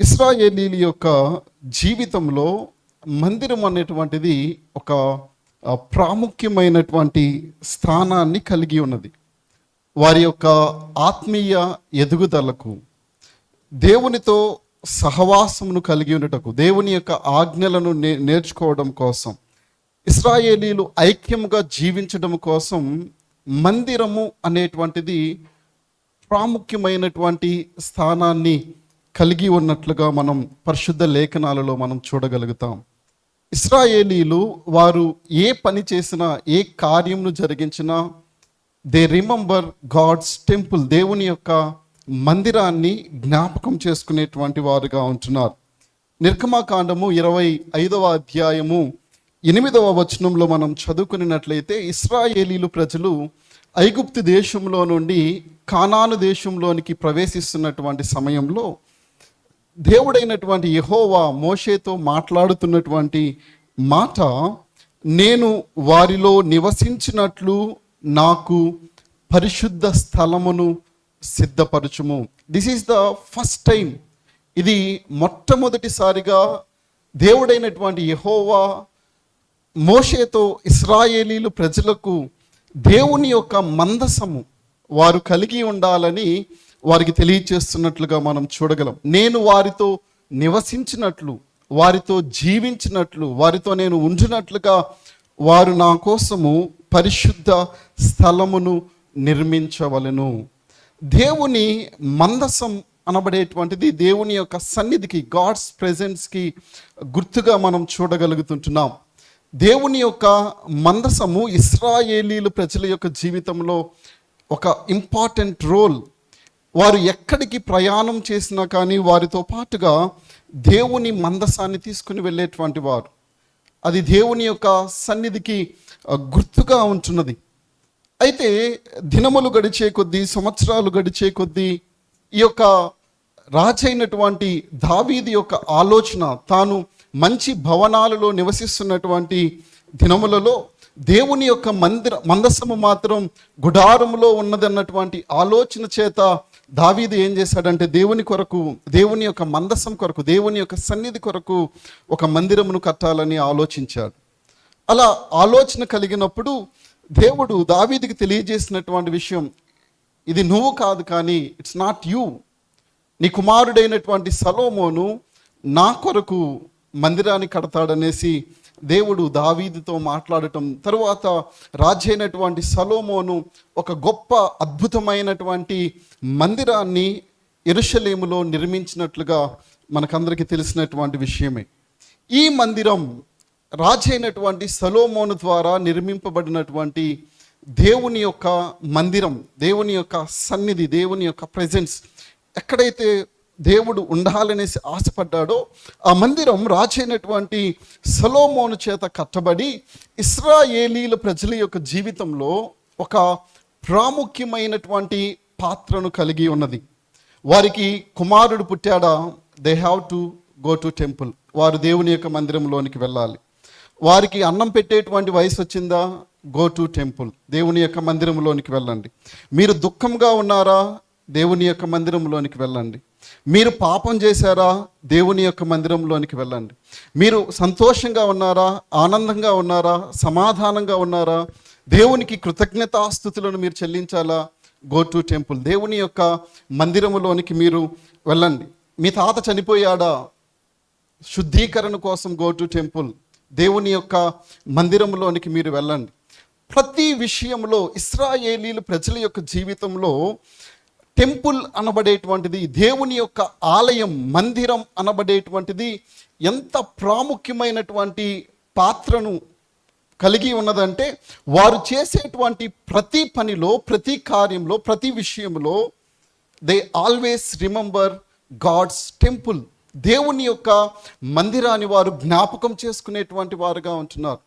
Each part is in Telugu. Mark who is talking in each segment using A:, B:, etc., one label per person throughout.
A: ఇస్రాయేలీల యొక్క జీవితంలో మందిరం అనేటువంటిది ఒక ప్రాముఖ్యమైనటువంటి స్థానాన్ని కలిగి ఉన్నది. వారి యొక్క ఆత్మీయ ఎదుగుదలకు దేవునితో సహవాసమును కలిగి ఉండటకు దేవుని యొక్క ఆజ్ఞలను నే నేర్చుకోవడం కోసం ఇస్రాయేలీలు ఐక్యముగా జీవించడం కోసం మందిరము అనేటువంటిది ప్రాముఖ్యమైనటువంటి స్థానాన్ని కలిగి ఉన్నట్లుగా మనం పరిశుద్ధ లేఖనాలలో మనం చూడగలుగుతాం. ఇస్రాయేలీలు వారు ఏ పని చేసినా ఏ కార్యమును జరిగించినా దే రిమెంబర్ గాడ్స్ టెంపుల్ దేవుని యొక్క మందిరాన్ని జ్ఞాపకం చేసుకునేటువంటి వారుగా ఉంటున్నారు. నిర్గమాకాండము ఇరవై ఐదవ అధ్యాయము ఎనిమిదవ వచనంలో మనం చదువుకున్నట్లయితే ఇస్రాయేలీలు ప్రజలు ఐగుప్తు దేశంలో నుండి కానాను దేశంలోనికి ప్రవేశిస్తున్నటువంటి సమయంలో దేవుడైనటువంటి యహోవా మోషేతో మాట్లాడుతున్నటువంటి మాట నేను వారిలో నివసించినట్లు నాకు పరిశుద్ధ స్థలమును సిద్ధపరచుము. This is the first time ఇది మొట్టమొదటిసారిగా దేవుడైనటువంటి యహోవా మోషేతో ఇస్రాయేలీలు ప్రజలకు దేవుని యొక్క మందసము వారు కలిగి ఉండాలని వారికి తెలియచేస్తున్నట్లుగా మనం చూడగలం. నేను వారితో నివసించినట్లు వారితో జీవించినట్లు వారితో నేను ఉంచినట్లుగా వారు నా కోసము పరిశుద్ధ స్థలమును నిర్మించవలెను. దేవుని మందసం అనబడేటువంటిది దేవుని యొక్క సన్నిధికి గాడ్స్ ప్రెజెన్స్కి గుర్తుగా మనం చూడగలుగుతుంటున్నాం. దేవుని యొక్క మందసము ఇస్రాయేలీలు ప్రజల యొక్క జీవితంలో ఒక ఇంపార్టెంట్ రోల్ వారు ఎక్కడికి ప్రయాణం చేసినా కానీ వారితో పాటుగా దేవుని మందసాన్ని తీసుకుని వెళ్ళేటువంటి వారు. అది దేవుని యొక్క సన్నిధికి గుర్తుగా ఉంటున్నది. అయితే దినములు గడిచే కొద్దీ సంవత్సరాలు గడిచే కొద్దీ ఈ యొక్క రాజైనటువంటి దావీది యొక్క ఆలోచన తాను మంచి భవనాలలో నివసిస్తున్నటువంటి దినములలో దేవుని యొక్క మందిర మందసము మాత్రం గుడారములో ఉన్నదన్నటువంటి ఆలోచన చేత దావీదు ఏం చేశాడంటే దేవుని కొరకు దేవుని యొక్క మందసం కొరకు దేవుని యొక్క సన్నిధి కొరకు ఒక మందిరమును కట్టాలని ఆలోచించాడు. అలా ఆలోచన కలిగినప్పుడు దేవుడు దావీదికి తెలియజేసినటువంటి విషయం ఇది నువ్వు కాదు కానీ ఇట్స్ నాట్ యూ నీ కుమారుడైనటువంటి సలోమోను నా కొరకు మందిరాన్ని కడతాడనేసి దేవుడు దావీదుతో మాట్లాడటం తరువాత రాజైనటువంటి సలోమోను ఒక గొప్ప అద్భుతమైనటువంటి మందిరాన్ని ఎరుషలేములో నిర్మించినట్లుగా మనకందరికీ తెలిసినటువంటి విషయమే. ఈ మందిరం రాజైనటువంటి సలోమోను ద్వారా నిర్మింపబడినటువంటి దేవుని యొక్క మందిరం దేవుని యొక్క సన్నిధి దేవుని యొక్క ప్రెజెన్స్ ఎక్కడైతే దేవుడు ఉండాలనేసి ఆశపడ్డాడో ఆ మందిరం రాజైనటువంటి సలోమోను చేత కట్టబడి ఇస్రాయేలీల ప్రజల యొక్క జీవితంలో ఒక ప్రాముఖ్యమైనటువంటి పాత్రను కలిగి ఉన్నది. వారికి కుమారుడు పుట్టాడా? They have to go to temple వారు దేవుని యొక్క మందిరంలోనికి వెళ్ళాలి. వారికి అన్నం పెట్టేటువంటి వయసు వచ్చిందా? గో టు టెంపుల్ దేవుని యొక్క మందిరంలోనికి వెళ్ళండి. మీరు దుఃఖంగా ఉన్నారా? దేవుని యొక్క మందిరంలోనికి వెళ్ళండి. మీరు పాపం చేశారా? దేవుని యొక్క మందిరంలోనికి వెళ్ళండి. మీరు సంతోషంగా ఉన్నారా? ఆనందంగా ఉన్నారా? సమాధానంగా ఉన్నారా? దేవునికి కృతజ్ఞతాస్థుతులను మీరు చెల్లించాలా? గో టు టెంపుల్ దేవుని యొక్క మందిరములోనికి మీరు వెళ్ళండి. మీ తాత చనిపోయాడా? శుద్ధీకరణ కోసం గో టు టెంపుల్ దేవుని యొక్క మందిరంలోనికి మీరు వెళ్ళండి. ప్రతి విషయంలో ఇస్రాయేలీలు ప్రజల యొక్క జీవితంలో టెంపుల్ అనబడేటువంటిది దేవుని యొక్క ఆలయం మందిరం అనబడేటువంటిది ఎంత ప్రాముఖ్యమైనటువంటి పాత్రను కలిగి ఉన్నదంటే వారు చేసేటువంటి ప్రతి పనిలో ప్రతి కార్యంలో ప్రతి విషయంలో they always remember God's temple దేవుని యొక్క మందిరాన్ని వారు జ్ఞాపకం చేసుకునేటువంటి వారుగా ఉంటున్నారు.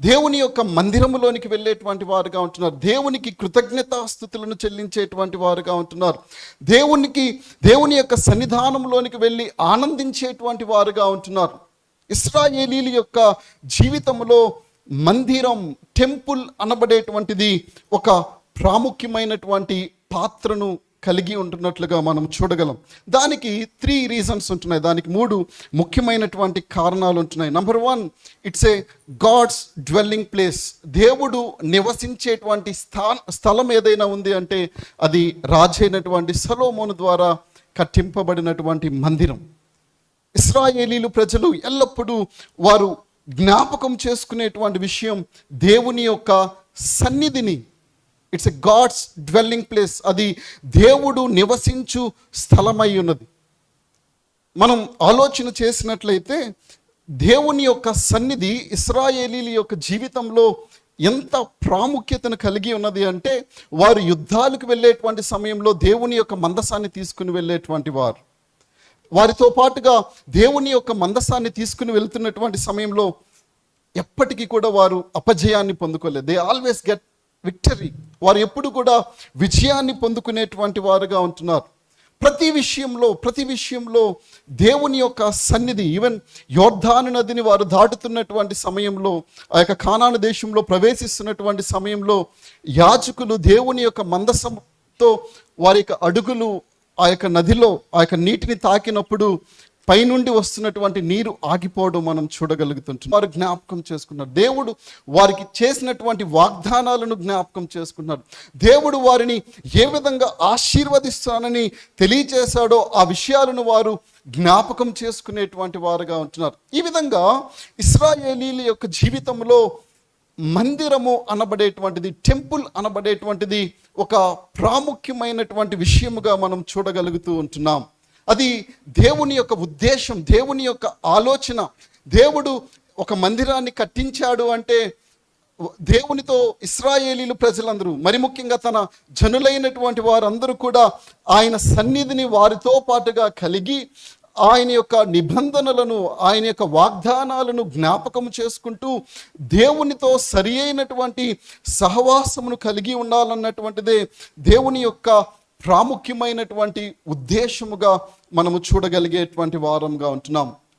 A: దేవుని యొక్క మందిరములోనికి వెళ్ళేటువంటి వారుగా ఉంటున్నారు. దేవునికి కృతజ్ఞతాస్థుతులను చెల్లించేటువంటి వారుగా ఉంటున్నారు. దేవునికి దేవుని యొక్క సన్నిధానంలోనికి వెళ్ళి ఆనందించేటువంటి వారుగా ఉంటున్నారు. ఇస్రాయేలీల యొక్క జీవితంలో మందిరం టెంపుల్ అనబడేటువంటిది ఒక ప్రాముఖ్యమైనటువంటి పాత్రను కలిగి ఉంటున్నట్లుగా మనం చూడగలం. దానికి త్రీ రీజన్స్ ఉంటున్నాయి. దానికి మూడు ముఖ్యమైనటువంటి కారణాలు ఉంటున్నాయి. Number one it's a God's dwelling place దేవుడు నివసించేటువంటి స్థా స్థలం ఏదైనా ఉంది అంటే అది రాజైనటువంటి సలోమోను ద్వారా కట్టింపబడినటువంటి మందిరం. ఇస్రాయేలీలు ప్రజలు ఎల్లప్పుడూ వారు జ్ఞాపకం చేసుకునేటువంటి విషయం దేవుని యొక్క సన్నిధిని it's a God's dwelling place అది దేవుడు నివసించు స్థలమై ఉన్నది. మనం ఆలోచన చేసినట్లయితే దేవుని యొక్క సన్నిధి ఇస్రాయేలీల యొక్క జీవితంలో ఎంత ప్రాముఖ్యతను కలిగి ఉన్నది అంటే వారు యుద్ధాలకు వెళ్ళేటువంటి సమయంలో దేవుని యొక్క మందసాన్ని తీసుకుని వెళ్ళేటువంటి వారు. వారితో పాటుగా దేవుని యొక్క మందసాన్ని తీసుకుని వెళ్తున్నటువంటి సమయంలో ఎప్పటికీ కూడా వారు అపజయాన్ని పొందుకోలేదు. They always get victory. వారు ఎప్పుడు కూడా విజయాన్ని పొందుకునేటువంటి వారుగా ఉంటున్నారు. ప్రతి విషయంలో ప్రతి విషయంలో దేవుని యొక్క సన్నిధి ఈవెన్ యోర్ధాను నదిని వారు దాటుతున్నటువంటి సమయంలో ఆ యొక్క కానాను దేశంలో ప్రవేశిస్తున్నటువంటి సమయంలో యాజకులు దేవుని యొక్క మందసంతో వారి యొక్క అడుగులు ఆ యొక్క నదిలో ఆ యొక్క నీటిని తాకినప్పుడు పైనుండి వస్తున్నటువంటి నీరు ఆగిపోవడం మనం చూడగలుగుతుంటాం వారు జ్ఞాపకం చేసుకున్నారు. దేవుడు వారికి చేసినటువంటి వాగ్దానాలను జ్ఞాపకం చేసుకున్నారు. దేవుడు వారిని ఏ విధంగా ఆశీర్వదిస్తానని తెలియచేశాడో ఆ విషయాలను వారు జ్ఞాపకం చేసుకునేటువంటి వారుగా ఉంటున్నారు. ఈ విధంగా ఇస్రాయేలీల యొక్క జీవితంలో మందిరము అనబడేటువంటిది టెంపుల్ అనబడేటువంటిది ఒక ప్రాముఖ్యమైనటువంటి విషయముగా మనం చూడగలుగుతూ ఉంటున్నాం. అది దేవుని యొక్క ఉద్దేశం దేవుని యొక్క ఆలోచన. దేవుడు ఒక మందిరాన్ని కట్టించాడు అంటే దేవునితో ఇస్రాయేలీలు ప్రజలందరూ మరి ముఖ్యంగా తన జనులైనటువంటి వారందరూ కూడా ఆయన సన్నిధిని వారితో పాటుగా కలిగి ఆయన యొక్క నిబంధనలను ఆయన యొక్క వాగ్దానాలను జ్ఞాపకం చేసుకుంటూ దేవునితో సరి అయినటువంటి సహవాసమును కలిగి ఉండాలన్నటువంటిదే దేవుని యొక్క ప్రాముఖ్యమైనటువంటి ఉద్దేశముగా మనము చూడగలిగేటువంటి వారంగా ఉంటున్నాం.